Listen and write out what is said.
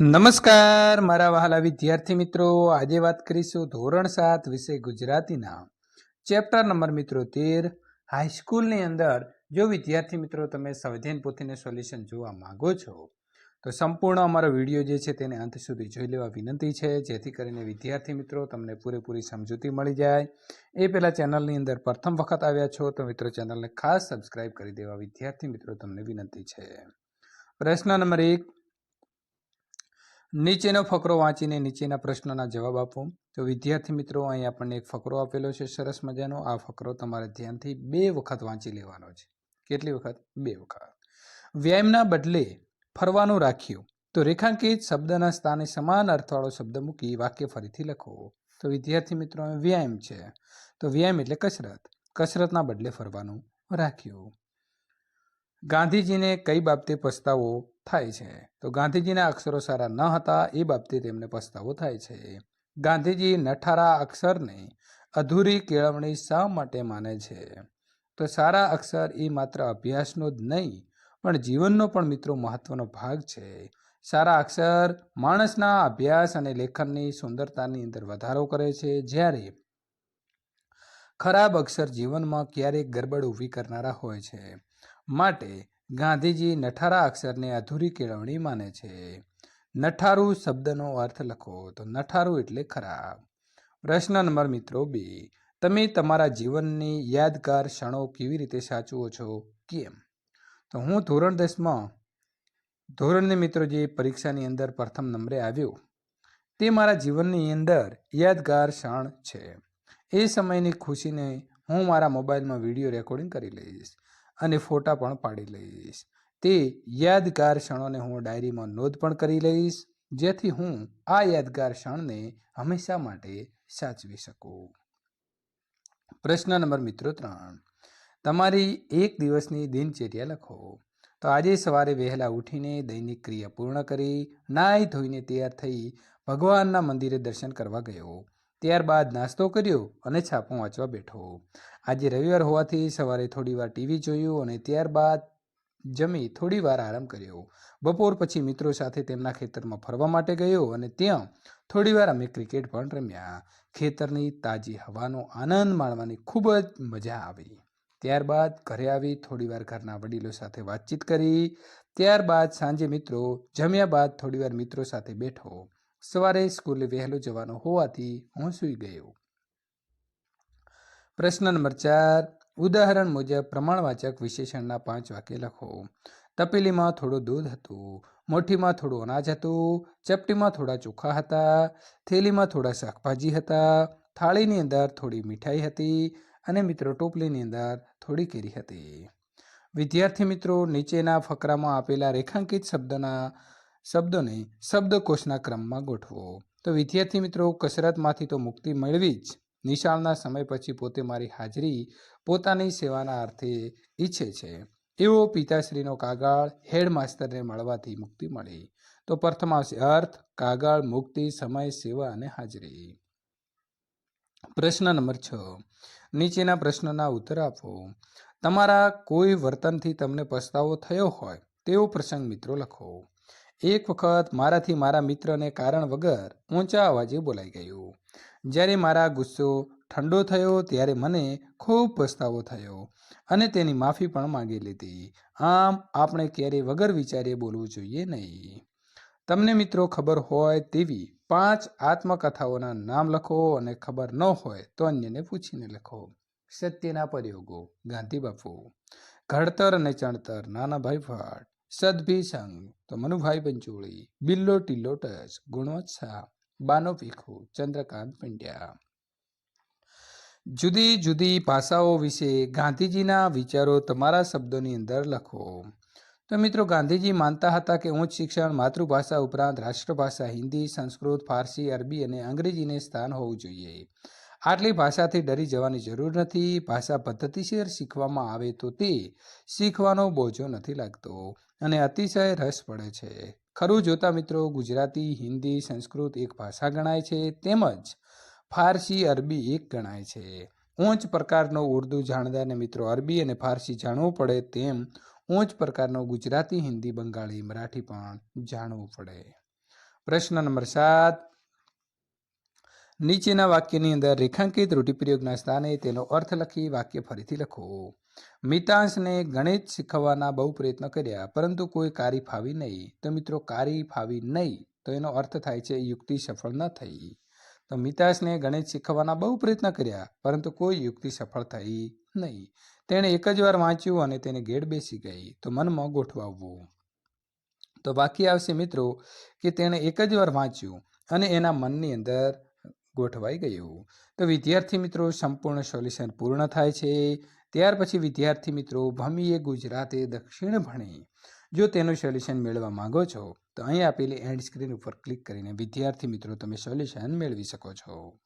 નમસ્કાર, મારા વહાલા વિદ્યાર્થી મિત્રો. આજે વાત કરીશું ધોરણ સાત વિષય ગુજરાતીના. ચેપ્ટર નંબર મિત્રો તેર હાઈસ્કૂલની અંદર જો વિદ્યાર્થી મિત્રો તમે સંવિધાન પોથીને સોલ્યુશન જોવા માંગો છો, તો સંપૂર્ણ અમારો વીડિયો જે છે તેને અંત સુધી જોઈ લેવા વિનંતી છે. જેથી કરીને વિદ્યાર્થી મિત્રો તમને પૂરેપૂરી સમજૂતી મળી જાય. એ પહેલાં ચેનલની અંદર પ્રથમ વખત આવ્યા છો તો મિત્રો ચેનલને ખાસ સબસ્ક્રાઇબ કરી દેવા વિદ્યાર્થી મિત્રો તમને વિનંતી છે. પ્રશ્ન નંબર એક નીચેનો ફકરો વાંચીને નીચેના પ્રશ્નોના જવાબ આપો. તો વિદ્યાર્થી મિત્રો, અહીં આપણને એક ફકરો આપેલો છે, સરસ મજાનો. આ ફકરો તમારે ધ્યાનથી બે વખત વાંચી લેવાનો છે. કેટલી વખત? બે વખત. વ્યાયામના બદલે ફરવાનું રાખ્યું. તો રેખાંકિત શબ્દના સ્થાને સમાન અર્થવાળો શબ્દ મૂકી વાક્ય ફરીથી લખો. તો વિદ્યાર્થી મિત્રો વ્યાયામ છે. તો વ્યાયામ એટલે કસરત. કસરતના બદલે ફરવાનું રાખ્યું. ગાંધીજીને કઈ બાબતે પસ્તાવો થાય છે. તો ગાંધીજીના અક્ષરો સારા ન હતા એ બાબતે તેમને પસ્તાવો થાય છે. ગાંધીજી નઠારા અક્ષરને અધૂરી કેળવણી શા માટે માને છે? તો સારા અક્ષર એ માત્ર અભ્યાસનો જ નહીં, પણ જીવનનો પણ મિત્રો મહત્વનો ભાગ છે. સારા અક્ષર માણસના અભ્યાસ અને લેખનની સુંદરતાની અંદર વધારો કરે છે. જ્યારે ખરાબ અક્ષર જીવનમાં ક્યારેક ગરબડ ઊભી કરનારા હોય છે. માટે ગાંધીજી નઠારા અક્ષરને અધૂરી કેળવણી માને છે. નઠારું શબ્દનો અર્થ લખો તો નઠારું એટલે ખરાબ. પ્રશ્ન નંબર મિત્રો બે, તમે તમારા જીવનની યાદગાર ક્ષણો કેવી રીતે સાચવો છો? કેમ? તો હું ધોરણ દસમાં, ધોરણની મિત્રો જે પરીક્ષાની અંદર પ્રથમ નંબરે આવ્યો, તે મારા જીવનની અંદર યાદગાર ક્ષણ છે. એ સમયની ખુશીને હું મારા મોબાઈલમાં વીડિયો રેકોર્ડિંગ કરી લઈશ. અને ફોટા પણ પાડી લઈશ. તે યાદગાર ક્ષણોને હું ડાયરીમાં નોંધ પણ કરી લઈશ, જેથી હું આ યાદગાર ક્ષણને હંમેશા માટે સાચવી શકું. પ્રશ્ન નંબર મિત્રો ત્રણ. તમારી એક દિવસની દિનચર્યા લખો. તો આજે સવારે વહેલા ઉઠીને દૈનિક ક્રિયા પૂર્ણ કરી, નાહી ધોઈને તૈયાર થઈ ભગવાનના મંદિરે દર્શન કરવા ગયો. ત્યારબાદ નાસ્તો કર્યો અને છાપું વાંચવા બેઠો. આજે રવિવાર હોવાથી સવારે થોડીવાર ટીવી જોયું અને ત્યારબાદ જમી થોડી વાર આરામ કર્યો. બપોર પછી મિત્રો સાથે તેમના ખેતરમાં ફરવા માટે ગયો અને ત્યાં થોડીવાર અમે ક્રિકેટ પણ રમ્યા. ખેતરની તાજી હવાનો આનંદ માણવાની ખૂબ જ મજા આવી. ત્યારબાદ ઘરે આવી થોડીવાર ઘરના વડીલો સાથે વાતચીત કરી. ત્યારબાદ સાંજે મિત્રો જમ્યા બાદ થોડીવાર મિત્રો સાથે બેઠો. સવારે સ્કૂલે વહેલો જવાનો હોવાથી હું સૂઈ ગયો. પ્રશ્ન નંબર ચાર, ઉદાહરણ મુજબ પ્રમાણવાચક વિશેષણના પાંચ વાક્ય લખો. તપેલીમાં થોડું દૂધ હતું, મોઠીમાં થોડું અનાજ હતું, ચપટીમાં થોડા ચોખા હતા, થેલીમાં થોડા શાકભાજી હતા, થાળીની અંદર થોડી મીઠાઈ હતી અને મિત્રો ટોપલીની અંદર થોડી કેરી હતી. વિદ્યાર્થી મિત્રો, નીચેના ફકરામાં આપેલા રેખાંકિત શબ્દના શબ્દોને શબ્દકોશના ક્રમમાં ગોઠવો. તો વિદ્યાર્થી મિત્રો, કસરતમાંથી તો મુક્તિ મેળવી જ. નિશાળના સમય પછી પોતે મારી હાજરી પોતાની સેવાના અર્થે ઈચ્છે છે. એવો પિતાશ્રીનો કાગળ હેડમાસ્તરને મળવાથી મુક્તિ મળી. તો પ્રથમ આવશે અર્થ, કાગળ, મુક્તિ, સમય, સેવા અને હાજરી. પ્રશ્ન નંબર છ. નીચેના પ્રશ્નના ઉત્તર આપો. તમારા કોઈ વર્તનથી તમને પસ્તાવો થયો હોય તેવો પ્રસંગ મિત્રો લખો. એક વખત મારાથી મારા મિત્રને કારણ વગર ઊંચા અવાજે બોલાઈ ગયું. જ્યારે મારા ગુસ્સો ઠંડો થયો ત્યારે મને ખૂબ પસ્તાવો થયો અને તેની માફી પણ માંગી લીધી. આમ આપણે ક્યારેય વગર વિચારીએ બોલવું જોઈએ નહીં. તમને મિત્રો ખબર હોય તેવી પાંચ આત્મકથાઓના નામ લખો અને ખબર ન હોય તો અન્યને પૂછીને લખો. સત્યના પ્રયોગો. ગાંધી બાપુ. ઘડતર અને ચણતર. નાનાભાઈ ભટ્ટ. સદભી સંઘ તો મનુભાઈ પંચોળી, બિલ્લો ટિલ્લો ટચ બાનો ભીખુ, ચંદ્રકાંત પંડ્યા. જુદી જુદી ભાષાઓ વિશે ગાંધીજીના વિચારો તમારા શબ્દોની અંદર લખો. તો મિત્રો, ગાંધીજી માનતા હતા કે ઉચ્ચ શિક્ષણ માતૃભાષા ઉપરાંત રાષ્ટ્રભાષા હિન્દી, સંસ્કૃત, ફારસી, અરબી અને અંગ્રેજીને સ્થાન હોવું જોઈએ. આટલી ભાષાથી ડરી જવાની જરૂર નથી. ભાષા પદ્ધતિસર શીખવામાં આવે તો તે શીખવાનો બોજો નથી લાગતો. અને અતિશય રસ પડે છે. ખરું જોતા મિત્રો, ગુજરાતી, હિન્દી, સંસ્કૃત એક ભાષા ગણાય છે, તેમજ ફારસી, અરબી એક ગણાય છે. ઊંચ પ્રકારનો ઉર્દુ જાણનારને મિત્રો અરબી અને ફારસી જાણવું પડે તેમ ઊંચ પ્રકારનો ગુજરાતી, હિન્દી, બંગાળી, મરાઠી પણ જાણવું પડે. પ્રશ્ન નંબર સાત નીચેના વાક્યની અંદર રેખાંકિત રૂઢિપ્રયોગના સ્થાને તેનો અર્થ લખી વાક્ય ફરીથી લખો. મિતાંશને ગણિત શીખવવાના બહુ પ્રયત્ન કર્યા, પરંતુ કોઈ કારી ફાવી નહીં. તો મિત્રો, કારી ફાવી નહીં, તો એનો અર્થ થાય છે યુક્તિ સફળ ન થઈ. તો મિતાંશને ગણિત શીખવવાના બહુ પ્રયત્ન કર્યા, પરંતુ કોઈ યુક્તિ સફળ થઈ નહીં. તેણે એક જ વાર વાંચ્યું અને તેને ગેડ બેસી ગઈ. તો મનમાં ગોઠવાવવું તો વાક્ય આવશે મિત્રો, કે તેણે એક જ વાર વાંચ્યું અને એના મનની અંદર ગોઠવાઈ ગયું તો વિદ્યાર્થી મિત્રો, સંપૂર્ણ સોલ્યુશન પૂર્ણ થાય છે. ત્યાર પછી વિદ્યાર્થી મિત્રો, ભમીએ ગુજરાતે દક્ષિણ ભણે. જો તેનું સોલ્યુશન મેળવવા માંગો છો, તો અહીં આપેલી એન્ડ સ્ક્રીન ઉપર ક્લિક કરીને વિદ્યાર્થી મિત્રો, તમે સોલ્યુશન મેળવી શકો છો.